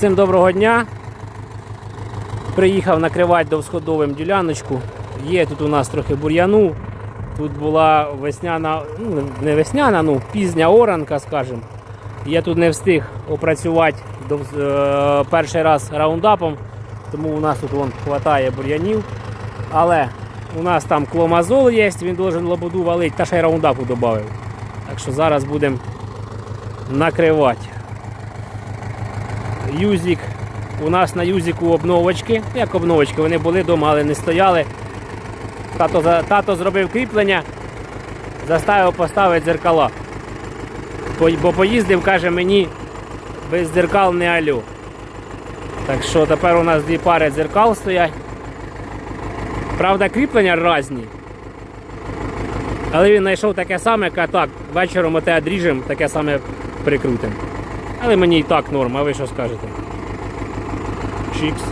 Всім доброго дня. Приїхав накривати довсходовим діляночку. Є тут у нас трохи бур'яну. Тут була весняна, ну не весняна, ну пізня оранка, скажімо. Я тут не встиг опрацювати е, перший раз раундапом, тому у нас тут вон хватає бур'янів. Але у нас там кломазол є, він должен лободу валити, та ще й раундапу додав. Так що зараз будемо накривати. Юзик. У нас на юзику обновочки. Як обновочки, вони були вдома, але не стояли. Тато, тато зробив кріплення, заставив поставити дзеркала. Бо поїздив, каже мені, без дзеркал не алю. Так що тепер у нас дві пари дзеркал стоять. Правда, кріплення різні. Але він знайшов таке саме, каже, так, вечором оте одріжемо, таке саме прикрутимо. Але мені і так норм, а ви що скажете? Чікс.